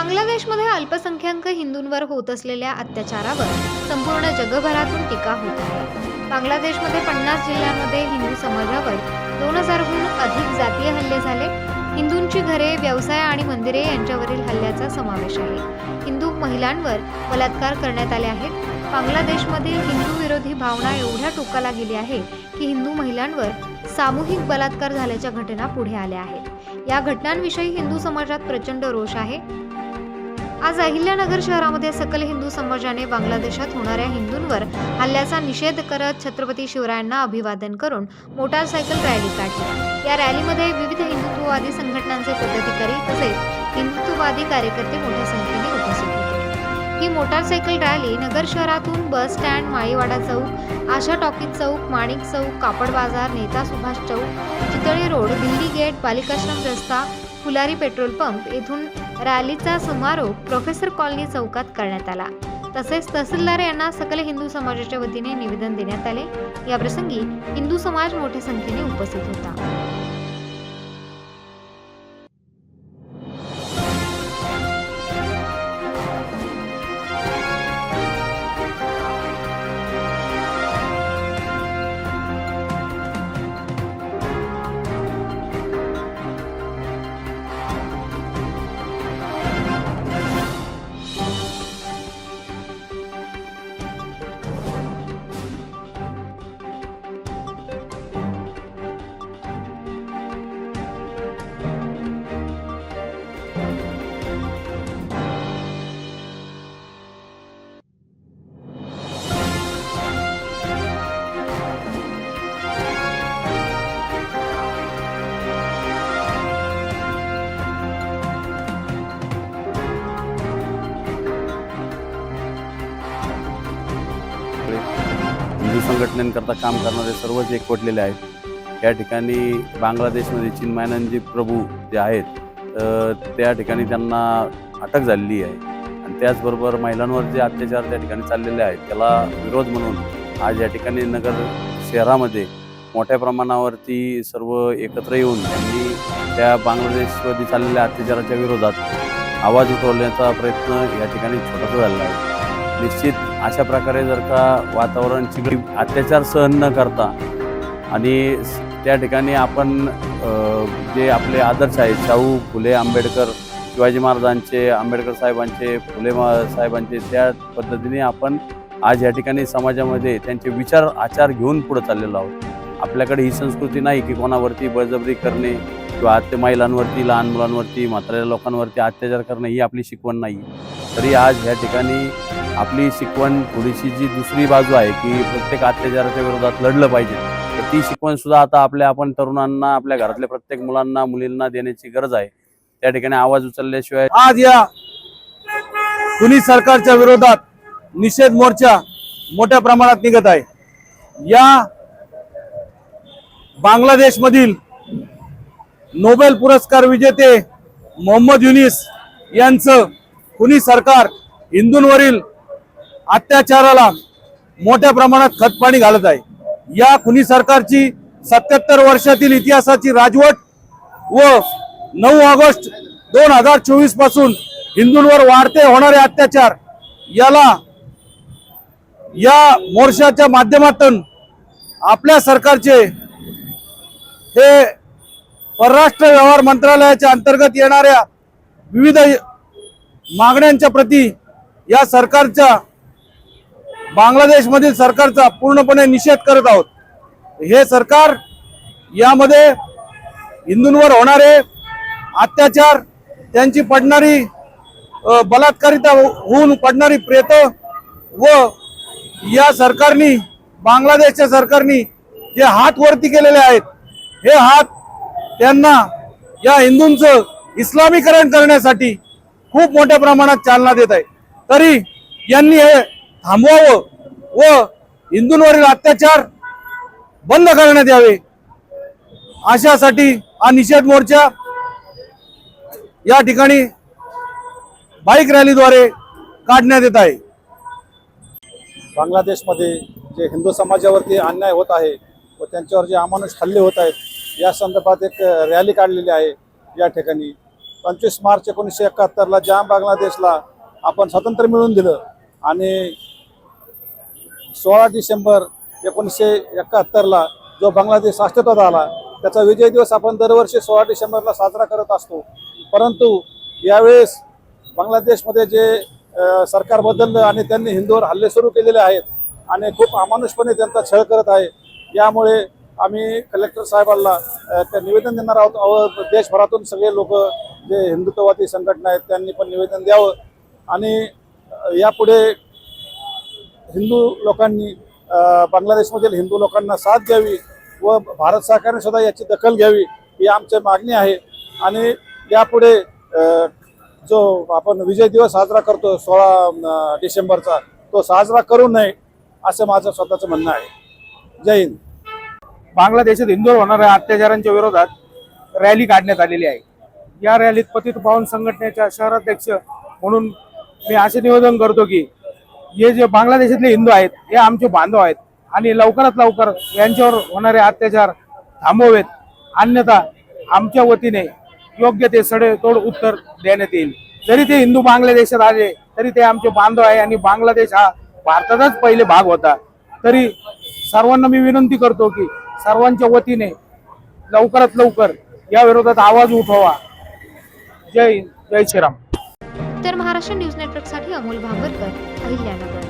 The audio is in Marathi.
बांगलादेशमध्ये अल्पसंख्याक हिंदूंवर होत असलेल्या अत्याचारावर संपूर्ण जगभरातून टीका होत आहे. बांगलादेशमध्ये पन्नास जिल्ह्यांमध्ये हिंदू समाजावर दोन हजारहून अधिक जातीय हल्ले झाले. हिंदूंची घरे व्यवसाय आणि मंदिरे यांच्यावरील हल्ल्याचा समावेश आहे. हिंदू महिलांवर बलात्कार करण्यात आले आहेत. बांगलादेशमधील हिंदू विरोधी भावना एवढ्या टोकाला गेली आहे की हिंदू महिलांवर सामूहिक बलात्कार झाल्याच्या घटना पुढे आल्या आहेत. या घटनांविषयी हिंदू समाजात प्रचंड रोष आहे. आज अहिल्यानगर शहरामध्ये सकल हिंदू समाजाने बांगलादेशात होणाऱ्या हिंदूंवर हल्ल्याचा निषेध करत छत्रपती शिवरायांना अभिवादन करून मोटारसायकल रॅली काढली. या रॅलीमध्ये विविध हिंदुत्ववादी संघटनांचे पदाधिकारी तसेच हिंदुत्ववादी कार्यकर्ते मोठ्या संख्येने उपस्थित होते. ही मोटारसायकल रॅली नगर शहरातून बस स्टँड माळीवाडा चौक आशा टॉकीज चौक माणिक चौक कापड बाजार नेता सुभाष चौक चितळी रोड दिल्ली गेट बालिकाश्रम रस्ता फुलारी पेट्रोल पंप येथून रॅलीचा समारोप प्रोफेसर कॉलनी चौकात करण्यात आला. तसेच तहसीलदार यांना सकल हिंदू समाजाच्या वतीने निवेदन देण्यात आले. याप्रसंगी हिंदू समाज मोठ्या संख्येने उपस्थित होता. हिंदू संघटनेकरता काम करणारे सर्वच एकवटलेले आहेत. या ठिकाणी बांगलादेशमध्ये चिन्मयानंदजी प्रभू जे आहेत त्या ठिकाणी त्यांना अटक झालेली आहे. आणि त्याचबरोबर महिलांवर जे अत्याचार त्या ठिकाणी चाललेले आहेत त्याला विरोध म्हणून आज या ठिकाणी नगर शहरामध्ये मोठ्या प्रमाणावरती सर्व एकत्र येऊन त्यांनी त्या बांगलादेशमध्ये चाललेल्या अत्याचाराच्या विरोधात आवाज उठवण्याचा प्रयत्न या ठिकाणी छोटासा झालेला आहे. निश्चित अशा प्रकारे जर का वातावरण चिघळी अत्याचार सहन न करता आणि त्या ठिकाणी आपण जे आपले आदर्श आहेत शाहू फुले आंबेडकर शिवाजी महाराजांचे आंबेडकर साहेबांचे फुले साहेबांचे त्या पद्धतीने आपण आज या ठिकाणी समाजामध्ये त्यांचे विचार आचार घेऊन पुढे चाललेलो आहोत. आपल्याकडे ही संस्कृती नाही की कोणावरती बळजबरी करणे किंवा आत्य महिलांवरती लहान मुलांवरती म्हाताऱ्या लोकांवरती अत्याचार करणे ही आपली शिकवण नाही. तरी आज या ठिकाणी आपली शिकवण थोडीशी जी दुसरी बाजू आहे की प्रत्येक अत्याचाराच्या विरोधात लढलं पाहिजे तर ती शिकवण सुद्धा आता आपल्या आपण तरुणांना आपल्या घरातल्या प्रत्येक मुलांना मुलींना देण्याची गरज आहे. त्या ठिकाणी आवाज उचलल्याशिवाय आज या कुणी सरकारच्या विरोधात निषेध मोर्चा मोठ्या प्रमाणात निघत आहे. या बांगलादेशमधील नोबेल पुरस्कार विजेते मोहम्मद युनिस यांचं कुणी सरकार हिंदूंवरील अत्याचाराला मोठ्या प्रमाणात खतपाणी घालत आहे. या खुनी सरकारची सत्याहत्तर वर्षातील इतिहासाची राजवट व नऊ ऑगस्ट दोन हजार चोवीसपासून हिंदूंवर वाढते होणारे अत्याचार याला या मोर्चाच्या माध्यमातून आपल्या सरकारचे हे परराष्ट्र व्यवहार मंत्रालयाच्या अंतर्गत येणाऱ्या विविध मागण्यांच्या प्रती या सरकारच्या बांगलादेशमधील सरकारचा पूर्णपणे निषेध करत आहोत. हे सरकार यामध्ये हिंदूंवर होणारे अत्याचार त्यांची पडणारी बलात्कारिता होऊन पडणारी प्रेत व या सरकारनी बांगलादेशच्या सरकारनी जे हात वरती केलेले आहेत हे हात त्यांना या हिंदूंचं इस्लामीकरण करण्यासाठी खूप मोठ्या प्रमाणात चालना देत आहे तरी यांनी हे थांबवावं व हिंदूंवरील अत्याचार बंद करण्यात यावे. अशासाठी हा निषेध मोर्चा या ठिकाणी बाईक रॅलीद्वारे काढण्यात येत आहे. बांगलादेशमध्ये जे हिंदू समाजावरती अन्याय होत आहे व त्यांच्यावर जे अमानुष हल्ले होत आहेत या संदर्भात एक रॅली काढलेली आहे या ठिकाणी. पंचवीस मार्च एकोणीसशे एकाहत्तरला ज्या बांगलादेशला आपण स्वातंत्र्य मिळवून दिलं आणि सोळा डिसेंबर एकोणीसशे एकाहत्तरला जो बांगलादेश अस्तित्वात आला त्याचा विजय दिवस आपण दरवर्षी सोळा डिसेंबरला साजरा करत असतो. परंतु यावेळेस बांगलादेशमध्ये जे सरकार बदललं आणि त्यांनी हिंदूवर हल्ले सुरू केलेले आहेत आणि खूप अमानुषपणे त्यांचा छळ करत आहे यामुळे आम्ही कलेक्टर साहेबांना निवेदन देणार आहोत. देशभरातून सगळे लोक जे हिंदुत्ववादी संघटना आहेत त्यांनी पण निवेदन द्यावं. आणि यापुढे हिंदू लोकांनी बांगलादेशमधील हिंदू लोकांना साथ द्यावी व भारत सरकारने सुद्धा याची दखल घ्यावी ही आमची मागणी आहे. आणि यापुढे जो आपण विजय दिवस साजरा करतो सोळा डिसेंबरचा तो साजरा करू नये असं माझं स्वतःचं म्हणणं आहे. जय हिंद. बांगलादेशात हिंदूवर होणाऱ्या अत्याचारांच्या विरोधात रॅली काढण्यात आलेली आहे. या रॅलीत पतित पावन संघटनेच्या शहराध्यक्ष म्हणून मी असे निवेदन करतो की हे जे बांगलादेशातले हिंदू आहेत हे आमचे बांधव आहेत. आणि लवकरात लवकर यांच्यावर होणारे अत्याचार थांबवावेत अन्यथा आमच्या वतीने योग्य ते सडेतोड उत्तर देण्यात येईल. जरी ते हिंदू बांगलादेशात आले तरी ते आमचे बांधव आहे आणि बांगलादेश हा भारताचाच पहिले भाग होता. तरी सर्वांना मी विनंती करतो की सर्वांच्या वतीने लवकरात लवकर या विरोधात आवाज उठवा. जय हिंद. जय श्रीराम. तर महाराष्ट्र न्यूज नेटवर्कसाठी अमोल भांबरकर अहिल्यानगर